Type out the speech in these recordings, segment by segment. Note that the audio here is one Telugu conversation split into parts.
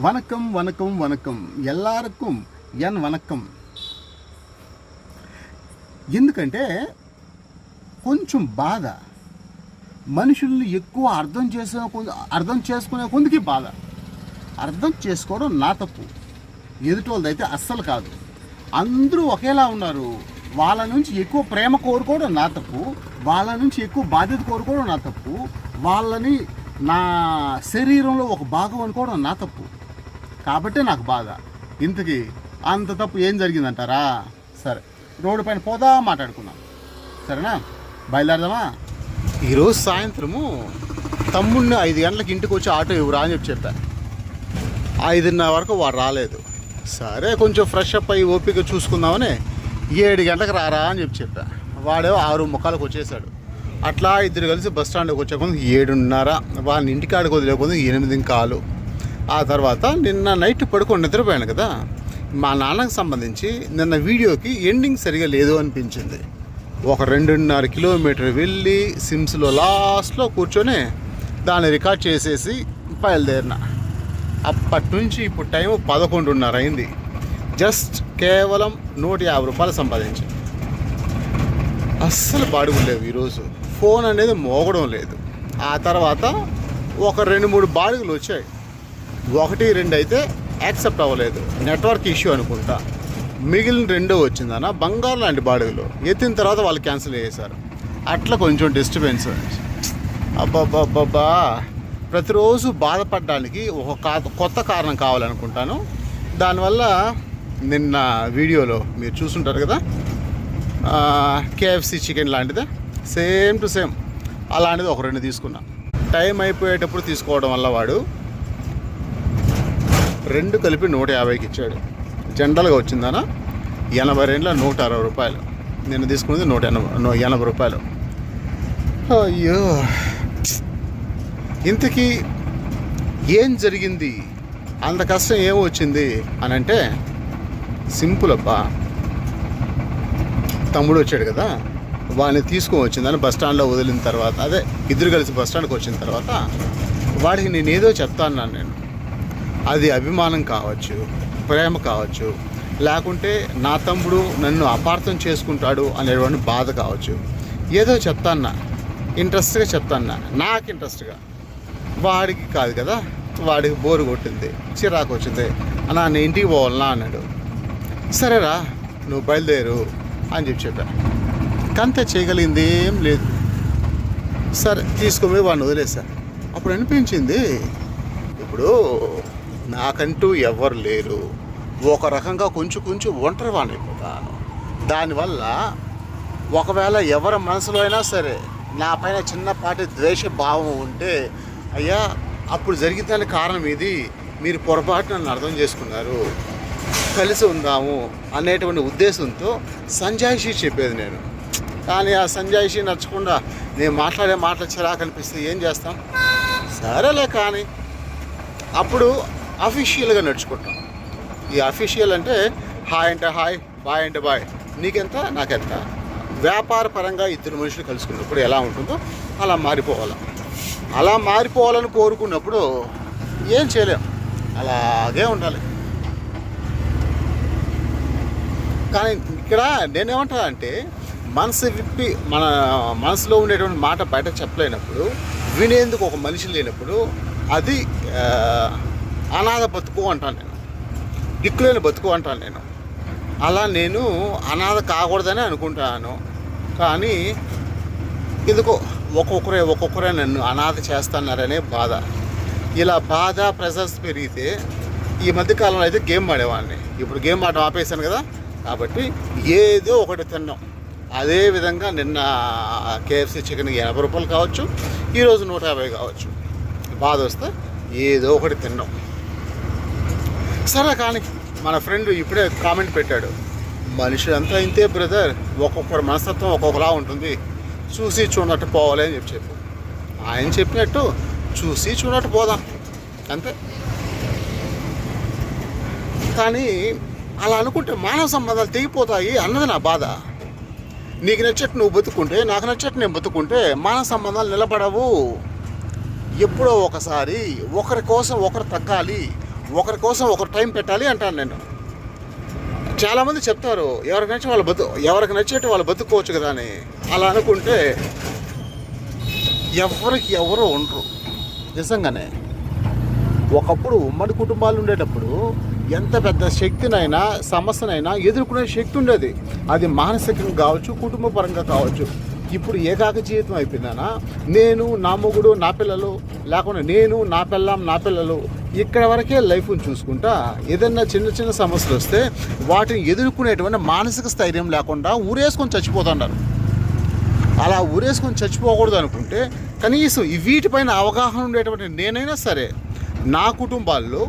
வணக்கம் வணக்கம் வணக்கம் எல்லாருக்கும் ఎన్ వనక్కం ఎందుకంటే కొంచెం బాధ మనుషుల్ని ఎక్కువ అర్థం చేసే కొం- అర్థం చేసుకునే కొందికి బాధ అర్థం చేసుకోవడం నా తప్పు ఎదుటోళ్ళది అయితే అస్సలు కాదు అందరూ ఒకేలా ఉన్నారు వాళ్ళ నుంచి ఎక్కువ ప్రేమ కోరుకోవడం నా తప్పు వాళ్ళ నుంచి ఎక్కువ బాధ్యత కోరుకోవడం నా తప్పు వాళ్ళని నా శరీరంలో ఒక భాగం అనుకోవడం నా తప్పు కాబట్టే నాకు బాధ. ఇంతకీ అంత తప్పు ఏం జరిగిందంటారా? సరే రోడ్డు పైన పోదా మాట్లాడుకుందాం. సరేనా? బయలుదేరదామా? ఈరోజు సాయంత్రము తమ్ముడిని ఐదు గంటలకు ఇంటికి వచ్చి ఆటో ఇవ్వరా అని చెప్పి చెప్పా. ఐదున్నర వరకు వాడు రాలేదు. సరే కొంచెం ఫ్రెష్ అప్ అయ్యి ఓపిక చూసుకుందామని ఏడు గంటలకు రారా అని చెప్పి చెప్పా. వాడేవో ఆరు ముఖాలకు వచ్చేసాడు. అట్లా ఇద్దరు కలిసి బస్ స్టాండ్కి వచ్చే కొంత ఏడున్నర వాళ్ళని ఇంటికాడికి వదిలేకపోతే ఎనిమిది కాలు ఆ తర్వాత నిన్న నైట్ పడుకొని నిద్రపోయాను కదా మా నాన్నకు సంబంధించి నిన్న వీడియోకి ఎండింగ్ సరిగా లేదు అనిపించింది. ఒక రెండున్నర కిలోమీటర్ వెళ్ళి సిమ్స్లో లాస్ట్లో కూర్చొని దాన్ని రికార్డ్ చేసేసి బయలుదేరిన. అప్పటి నుంచి ఇప్పుడు టైం పదకొండున్నర అయింది. జస్ట్ కేవలం నూట యాభై రూపాయలు సంపాదించి అస్సలు బాడుగులేవు ఈరోజు. ఫోన్ అనేది మోగడం లేదు. ఆ తర్వాత ఒక రెండు మూడు బాడుగులు వచ్చాయి. ఒకటి రెండు అయితే యాక్సెప్ట్ అవ్వలేదు. నెట్వర్క్ ఇష్యూ అనుకుంటా. మిగిలిన రెండో వచ్చిందన్న బంగారు లాంటి బాడుగులు. ఎత్తిన తర్వాత వాళ్ళు క్యాన్సిల్ చేశారు. అట్లా కొంచెం డిస్టర్బెన్స్. అబ్బాబ్బాబ్బా ప్రతిరోజు బాధపడడానికి ఒక కొత్త కారణం కావాలనుకుంటాను. దానివల్ల నిన్న వీడియోలో మీరు చూసుంటారు కదా? కేఎఫ్సి చికెన్ లాంటిదే. Same to same. అలాంటిది ఒక రెండు తీసుకున్నా. టైం అయిపోయేటప్పుడు తీసుకోవడం వల్ల వాడు రెండు కలిపి నూట యాభైకి ఇచ్చాడు. జనరల్గా వచ్చిందనా? ఎనభై రెండుల నూట అరవై రూపాయలు. నేను తీసుకున్నది నూట ఎనభై ఎనభై రూపాయలు. అయ్యో. ఇంతకీ ఏం జరిగింది? అంత కష్టం ఏం వచ్చింది? అని అంటే సింపుల్ అబ్బా. తమ్ముడు వచ్చాడు కదా వాడిని తీసుకొని వచ్చిందని బస్ స్టాండ్లో వదిలిన తర్వాత అదే ఇద్దరు కలిసి బస్ స్టాండ్కి వచ్చిన తర్వాత వాడికి నేను ఏదో చెప్తాను నేను. అది అభిమానం కావచ్చు ప్రేమ కావచ్చు లేకుంటే నా తమ్ముడు నన్ను అపార్థం చేసుకుంటాడు అనేటువంటి బాధ కావచ్చు. ఏదో చెప్తాన్నా ఇంట్రెస్ట్గా చెప్తాన్నా నాకు ఇంట్రెస్ట్గా వాడికి కాదు కదా వాడికి బోరు కొట్టింది చిరాకు వచ్చింది అన్నా నేను ఇంటికి పోవాలనా అన్నాడు. సరేరా నువ్వు బయలుదేరు అని చెప్పి చెప్పా. కంత చేయగలిగింది ఏం లేదు. సరే తీసుకుని వాడిని వదిలేసా. అప్పుడు అనిపించింది ఇప్పుడు నాకంటూ ఎవరు లేరు. ఒక రకంగా కొంచెం కొంచెం ఒంటరి దానివల్ల ఒకవేళ ఎవరి మనసులో అయినా సరే నా పైన చిన్నపాటి ద్వేష భావం ఉంటే అయ్యా అప్పుడు జరిగిందని కారణం ఇది మీరు పొరపాటు నన్ను అర్థం చేసుకున్నారు. కలిసి ఉందాము అనేటువంటి ఉద్దేశంతో సంజాయిషి చెప్పేది నేను. కానీ ఆ సంజాయిషి నచ్చకుండా నేను మాట్లాడే మాటలు చిరాకు అనిపిస్తే ఏం చేస్తాం? సరేలే కానీ. అప్పుడు అఫీషియల్గా నడుచుకుంటాం. ఈ అఫీషియల్ అంటే హాయ్ అంటే హాయ్ బాయ్ అంటే బాయ్ నీకెంత నాకెంత. వ్యాపార పరంగా ఇద్దరు మనుషులు కలుసుకున్నప్పుడు ఎలా ఉంటుందో అలా మారిపోవాలి. అలా మారిపోవాలని కోరుకున్నప్పుడు ఏం చేయలేం. అలాగే ఉండాలి. కానీ ఇక్కడ నేనేమంటా అంటే మనసు విప్పి మన మనసులో ఉండేటువంటి మాట బయట చెప్పలేనప్పుడు వినేందుకు ఒక మనిషి లేనప్పుడు అది అనాథ బతుకు అంటాను నేను. దిక్కులేని బతుకు అంటాను నేను. అలా నేను అనాథ కాకూడదని అనుకుంటాను. కానీ ఎందుకో ఒక్కొక్కరే ఒక్కొక్కరే నన్ను అనాథ చేస్తున్నారనే బాధ. ఇలా బాధ ప్రెజర్స్ పెరిగితే ఈ మధ్యకాలంలో అయితే గేమ్ ఆడేవాడిని. ఇప్పుడు గేమ్ ఆడటం ఆపేశాను కదా కాబట్టి ఏదో ఒకటి తిన్నాం. అదే విధంగా నిన్న కేఎఫ్సి చికెన్ ఎనభై రూపాయలు కావచ్చు ఈరోజు నూట యాభై కావచ్చు. బాధ వస్తే ఏదో ఒకటి తిన్నాం. సరే కానీ మన ఫ్రెండ్ ఇప్పుడే కామెంట్ పెట్టాడు. మనిషి అంతా ఇంతే బ్రదర్. ఒక్కొక్కరి మనస్తత్వం ఒక్కొక్కలా ఉంటుంది. చూసి చూడట్టు పోవాలి అని చెప్పి చెప్పు. ఆయన చెప్పినట్టు చూసి చూడట్టు పోదాం. అంతే. కానీ అలా అనుకుంటే మానవ సంబంధాలు తెగిపోతాయి అన్నది నా బాధ. నీకు నచ్చట్టు నువ్వు బతుకుంటే నాకు నచ్చట్టు నేను బతుకుంటే మానవ సంబంధాలు నిలబడవు. ఎప్పుడో ఒకసారి ఒకరి కోసం ఒకరు తగ్గాలి. ఒకరి కోసం ఒకరు టైం పెట్టాలి అంటాను నేను. చాలామంది చెప్తారు ఎవరికి నచ్చి వాళ్ళు బతు ఎవరికి నచ్చేట్టు వాళ్ళు బతుకోవచ్చు కదా అని. అలా అనుకుంటే ఎవరికి ఎవరు ఉండరు. నిజంగానే. ఒకప్పుడు ఉమ్మడి కుటుంబాలు ఉండేటప్పుడు ఎంత పెద్ద శక్తినైనా సమస్యనైనా ఎదుర్కొనే శక్తి ఉండేది. అది మానసికంగా కావచ్చు కుటుంబపరంగా కావచ్చు. ఇప్పుడు ఏకాక జీవితం అయిపోయిందనా నేను నా మొగుడు నా పిల్లలు లేకుండా నేను నా పిల్లం నా పిల్లలు ఇక్కడ వరకే లైఫ్ని చూసుకుంటా ఏదైనా చిన్న చిన్న సమస్యలు వస్తే వాటిని ఎదుర్కొనేటువంటి మానసిక స్థైర్యం లేకుండా ఊరేసుకొని చచ్చిపోతున్నారు అలా ఊరేసుకొని చచ్చిపోకూడదు అనుకుంటే కనీసం వీటిపైన అవగాహన ఉండేటువంటి నేనైనా సరే నా కుటుంబాల్లో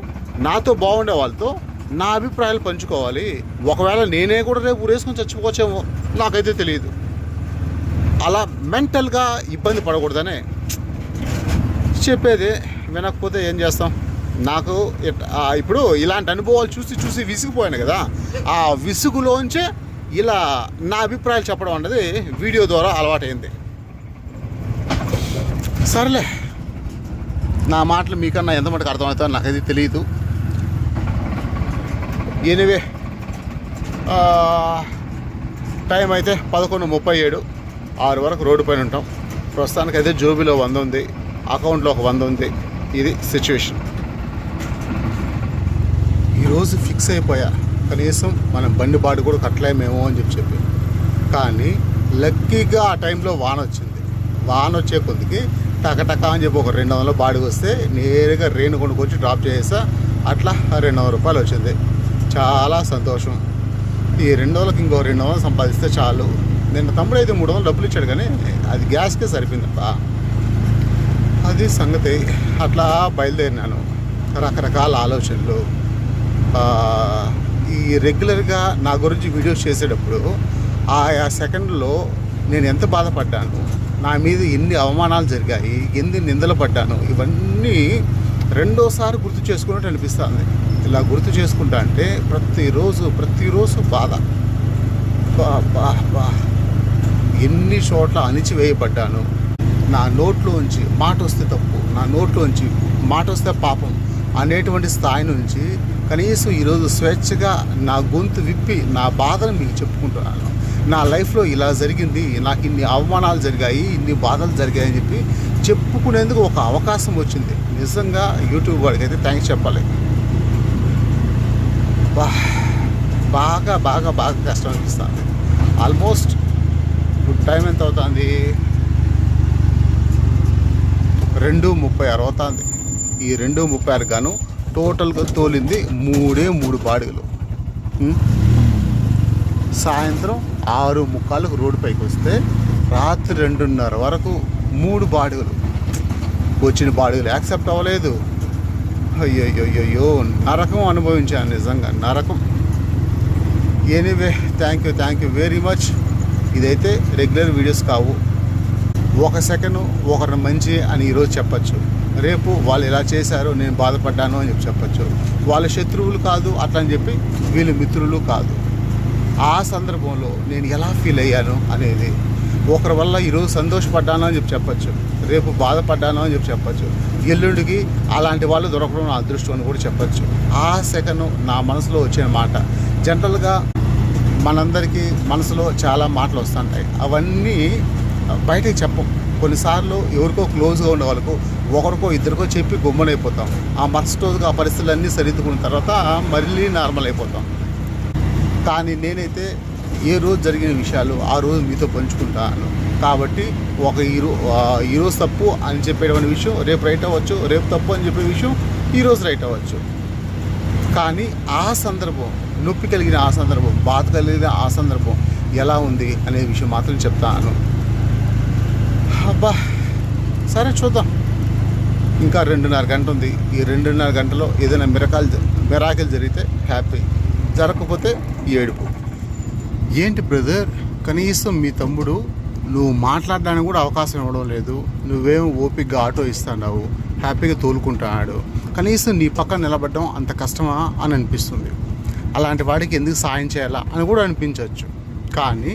నాతో బాగుండే వాళ్ళతో నా అభిప్రాయాలు పంచుకోవాలి. ఒకవేళ నేనే కూడా రేపు ఊరేసుకొని చచ్చిపోవచ్చేమో నాకైతే తెలియదు. అలా మెంటల్గా ఇబ్బంది పడకూడదనే చెప్పేది వినకపోతే ఏం చేస్తాం? నాకు ఇప్పుడు ఇలాంటి అనుభవాలు చూసి చూసి విసిగిపోయాను కదా ఆ విసుగులోంచే ఇలా నా అభిప్రాయాలు చెప్పడం అన్నది వీడియో ద్వారా అలవాటైంది. సర్లే నా మాటలు మీకన్నా ఎంత మటుకు అర్థమవుతుందో నాకైతే తెలియదు. ఎనివే టైం అయితే పదకొండు ముప్పై ఏడు. ఆరు వరకు రోడ్డు పైన ఉంటాం. ప్రస్తుతానికి అయితే జోబీలో వంద ఉంది. అకౌంట్లో ఒక వంద ఉంది. ఇది సిచ్యువేషన్. ఈరోజు ఫిక్స్ అయిపోయా. కనీసం మనం బండి బాడు కూడా కట్టలేమేమో అని చెప్పి చెప్పి. కానీ లక్కీగా ఆ టైంలో వాన వచ్చింది. వాన వచ్చే కొద్దికి టకటక అని చెప్పి ఒక రెండు వందల బాడికి వస్తే నేరుగా రేణు కొనుక్కొచ్చి డ్రాప్ చేసా అట్లా రెండు వందల రూపాయలు వచ్చింది. చాలా సంతోషం. ఈ రెండు వందలకి ఇంకో రెండు వందలు సంపాదిస్తే చాలు. నిన్న తమ్ముడు అయితే మూడు వందలు డబ్బులు ఇచ్చాడు కానీ అది గ్యాస్కే సరిపోయిందప్ప అది సంగతి. అట్లా బయలుదేరినాను. రకరకాల ఆలోచనలు. ఈ రెగ్యులర్గా నా గురించి వీడియోస్ చేసేటప్పుడు ఆయా సెకండ్లో నేను ఎంత బాధపడ్డాను నా మీద ఎన్ని అవమానాలు జరిగాయి ఎన్ని నిందలు పడ్డాను ఇవన్నీ రెండోసారి గుర్తు చేసుకున్నట్టు అనిపిస్తుంది. ఇలా గుర్తు చేసుకుంటా అంటే ప్రతిరోజు ప్రతిరోజు బాధ. బా బా బా ఎన్ని చోట్ల అణిచివేయబడ్డాను నా నోట్లోంచి మాట వస్తే తప్పు నా నోట్లోంచి మాట వస్తే పాపం అనేటువంటి స్థాయి నుంచి కనీసం ఈరోజు స్వేచ్ఛగా నా గొంతు విప్పి నా బాధను మీకు చెప్పుకుంటున్నాను. నా లైఫ్లో ఇలా జరిగింది నాకు ఇన్ని అవమానాలు జరిగాయి ఇన్ని బాధలు జరిగాయి అని చెప్పి చెప్పుకునేందుకు ఒక అవకాశం వచ్చింది. నిజంగా యూట్యూబ్ వాడికి అయితే థ్యాంక్స్ చెప్పాలి బాగా బాగా బాగా కష్టం అనిపిస్తుంది. ఆల్మోస్ట్ ఇప్పుడు టైం ఎంత అవుతుంది? రెండు ముప్పై ఆరు అవుతుంది. ఈ రెండు ముప్పై ఆరు గాను టోటల్గా తోలింది మూడే మూడు బాడుగలు. సాయంత్రం ఆరు ముక్కాలకు రోడ్డు పైకి వస్తే రాత్రి రెండున్నర వరకు మూడు బాడుగలు. వచ్చిన బాడుగలు యాక్సెప్ట్ అవ్వలేదు. అయ్యో నరకం అనుభవించాను నిజంగా నరకం. Anyway thank you thank you very much. ఇదైతే రెగ్యులర్ వీడియోస్ కావు. ఒక సెకండ్ ఒకరిని మంచి అని ఈరోజు చెప్పచ్చు. రేపు వాళ్ళు ఇలా చేశారు నేను బాధపడ్డాను అని చెప్పి చెప్పచ్చు. వాళ్ళ శత్రువులు కాదు అట్లా అని చెప్పి వీళ్ళు మిత్రులు కాదు. ఆ సందర్భంలో నేను ఎలా ఫీల్ అయ్యాను అనేది ఒకరి వల్ల ఈరోజు సంతోషపడ్డాను అని చెప్పి చెప్పచ్చు. రేపు బాధపడ్డాను అని చెప్పి చెప్పచ్చు. ఎల్లుండికి అలాంటి వాళ్ళు దొరకడం నా అదృష్టం అని కూడా చెప్పచ్చు. ఆ సెకండ్ నా మనసులో వచ్చిన మాట. జనరల్గా మనందరికీ మనసులో చాలా మాటలు వస్తుంటాయి. అవన్నీ బయటకు చెప్పం. కొన్నిసార్లు ఎవరికో క్లోజ్గా ఉండే వాళ్ళకు ఒకరికో ఇద్దరికో చెప్పి గుమ్మనైపోతాం. ఆ మరుసటి రోజుగా ఆ పరిస్థితులన్నీ సరిదిద్దుకున్న తర్వాత మళ్ళీ నార్మల్ అయిపోతాం. కానీ నేనైతే ఏ రోజు జరిగిన విషయాలు ఆ రోజు మీతో పంచుకుంటాను. కాబట్టి ఒక ఈరో ఈరోజు తప్పు అని చెప్పేటువంటి విషయం రేపు రైట్ అవ్వచ్చు రేపు తప్పు అని చెప్పే విషయం ఈరోజు రైట్ అవ్వచ్చు. కానీ ఆ సందర్భం నొప్పి కలిగిన ఆ సందర్భం బాధ కలిగిన ఆ సందర్భం ఎలా ఉంది అనే విషయం మాత్రం చెప్తాను. అబ్బా! సరే చూద్దాం. ఇంకా రెండున్నర గంట ఉంది. ఈ రెండున్నర గంటలో ఏదైనా మిరకాలు మిరాకిల్ జరిగితే హ్యాపీ. జరగకపోతే ఏడుపు. ఏంటి బ్రదర్? కనీసం మీ తమ్ముడు నువ్వు మాట్లాడడానికి కూడా అవకాశం ఇవ్వడం లేదు. నువ్వేం ఓపికగా ఆటో ఇస్తున్నావు. హ్యాపీగా తోలుకుంటున్నాడు. కనీసం నీ పక్కన నిలబడడం అంత కష్టమా అని అనిపిస్తుంది. అలాంటి వాడికి ఎందుకు సాయం చేయాలా అని కూడా అనిపించవచ్చు. కానీ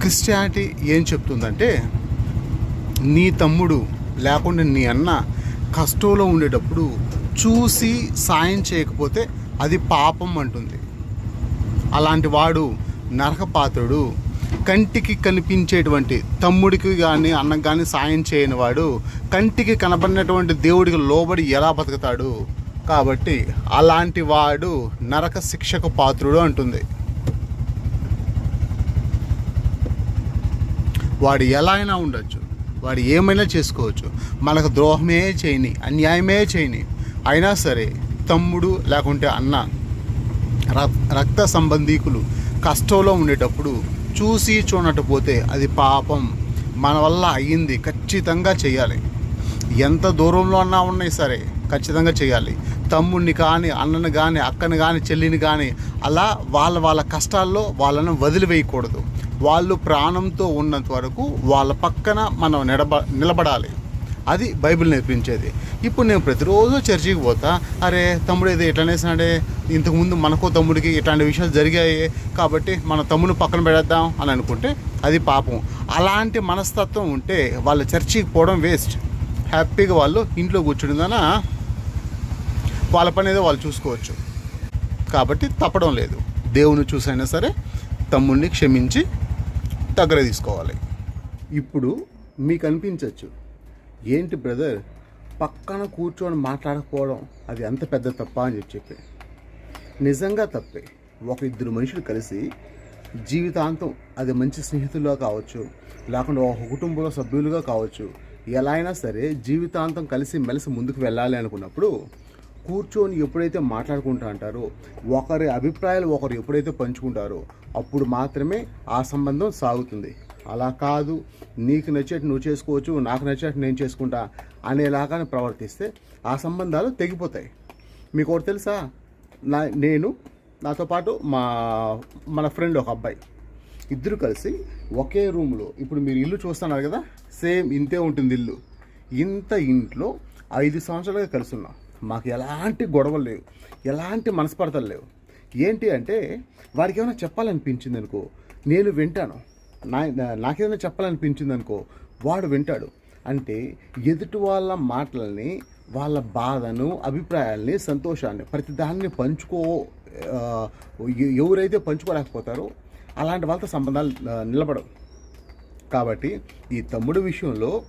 క్రిస్టియానిటీ ఏం చెప్తుందంటే నీ తమ్ముడు లేకుండా నీ అన్న కష్టంలో ఉండేటప్పుడు చూసి సాయం చేయకపోతే అది పాపం అంటుంది. అలాంటి వాడు నరకపాత్రుడు కంటికి కనిపించేటువంటి తమ్ముడికి కానీ అన్నకు కానీ సాయం చేయని వాడు కంటికి కనబడినటువంటి దేవుడికి లోబడి ఎలా బతుకుతాడు? కాబట్టి అలాంటి వాడు నరక శిక్షకు పాత్రుడు అంటుంది. వాడు ఎలా అయినా ఉండొచ్చు. వాడు ఏమైనా చేసుకోవచ్చు. మనకు ద్రోహమే చేయని అన్యాయమే చేయని. అయినా సరే తమ్ముడు లేకుంటే అన్న రక్త సంబంధీకులు కష్టంలో ఉండేటప్పుడు చూసి చూడటపోతే పోతే అది పాపం. మన వల్ల అయ్యింది ఖచ్చితంగా చేయాలి. ఎంత దూరంలో అన్నా ఉన్నాయి సరే ఖచ్చితంగా చేయాలి. తమ్ముడిని కానీ అన్నని కానీ అక్కని కానీ చెల్లిని కానీ అలా వాళ్ళ వాళ్ళ కష్టాల్లో వాళ్ళను వదిలివేయకూడదు. వాళ్ళు ప్రాణంతో ఉన్నంత వరకు వాళ్ళ పక్కన మనం నిలబ నిలబడాలి. అది బైబిల్ నేర్పించేది. ఇప్పుడు నేను ప్రతిరోజు చర్చికి పోతా అరే తమ్ముడు ఏదో ఇట్లా ఇంతకుముందు మనకో తమ్ముడికి ఇట్లాంటి విషయాలు జరిగాయి కాబట్టి మన తమ్ముడు పక్కన పెడేద్దాం అని అనుకుంటే అది పాపం. అలాంటి మనస్తత్వం ఉంటే వాళ్ళ చర్చికి పోవడం వేస్ట్. హ్యాపీగా వాళ్ళు ఇంట్లో కూర్చుంటుందన వాళ్ళ పని ఏదో వాళ్ళు చూసుకోవచ్చు. కాబట్టి తప్పడం లేదు. దేవుని చూసైనా సరే తమ్ముడిని క్షమించి దగ్గర తీసుకోవాలి. ఇప్పుడు మీకు అనిపించవచ్చు ఏంటి బ్రదర్? పక్కన కూర్చొని మాట్లాడకపోవడం అది అంత పెద్ద తప్ప అని చెప్పి చెప్పి. నిజంగా తప్పే. ఒక ఇద్దరు మనుషులు కలిసి జీవితాంతం అది మంచి స్నేహితులుగా కావచ్చు లేకుండా ఒక కుటుంబంలో సభ్యులుగా కావచ్చు. ఎలా అయినా సరే జీవితాంతం కలిసి మెలిసి ముందుకు వెళ్ళాలి అనుకున్నప్పుడు కూర్చొని ఎప్పుడైతే మాట్లాడుకుంటా అంటారో ఒకరి అభిప్రాయాలు ఒకరు ఎప్పుడైతే పంచుకుంటారో అప్పుడు మాత్రమే ఆ సంబంధం సాగుతుంది. అలా కాదు నీకు నచ్చేట్టు నువ్వు చేసుకోవచ్చు నాకు నచ్చేట్టు నేను చేసుకుంటా అనేలాగా ప్రవర్తిస్తే ఆ సంబంధాలు తెగిపోతాయి. మీకు ఒకటి తెలుసా? నా నేను నాతో పాటు మా మన ఫ్రెండ్ ఒక అబ్బాయి. ఇద్దరు కలిసి ఒకే రూమ్లో ఇప్పుడు మీరు ఇల్లు చూస్తున్నారు కదా సేమ్ ఇంతే ఉంటుంది ఇల్లు. ఇంత ఇంట్లో ఐదు సంవత్సరాలుగా కలిసి ఉన్నాం. మాకు ఎలాంటి గొడవలు లేవు. ఎలాంటి మనస్పర్ధలు లేవు. ఏంటి అంటే వారికి ఏమైనా చెప్పాలనిపించింది అనుకో నేను వింటాను. నా నాకేదైనా చెప్పాలనిపించింది అనుకో వాడు వింటాడు. అంటే ఎదుటి వాళ్ళ మాటలని వాళ్ళ బాధను అభిప్రాయాల్ని సంతోషాన్ని ప్రతిదాన్ని పంచుకో ఎవరైతే పంచుకోలేకపోతారో అలాంటి వాళ్ళతో సంబంధాలు నిలబడవు. కాబట్టి ఈ తమ్ముడు విషయంలో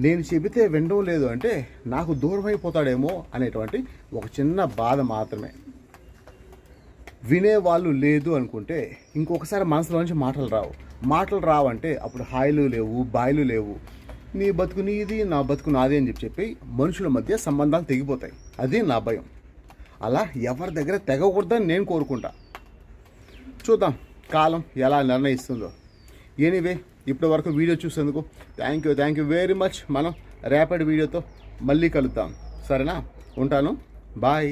నేను చెబితే వినడం లేదు అంటే నాకు దూరం అయిపోతాడేమో అనేటువంటి ఒక చిన్న బాధ మాత్రమే. వినేవాళ్ళు లేదు అనుకుంటే ఇంకొకసారి మనసులోంచి మాటలు రావు. మాటలు రావంటే అప్పుడు హాయిలు లేవు బాయిలు లేవు. నీ బతుకు నీది నా బతుకు నాది అని చెప్పి చెప్పి మనుషుల మధ్య సంబంధాలు తెగిపోతాయి. అది నా భయం. అలా ఎవరి దగ్గర తెగకూడదని నేను కోరుకుంటా. చూద్దాం కాలం ఎలా నిర్ణయిస్తుందో. ఎనీవే ఇప్పటి వరకు వీడియో చూసేందుకు thank you thank you very much మనం రేపటి వీడియోతో మళ్ళీ కలుద్దాం. సరేనా? ఉంటాను. బాయ్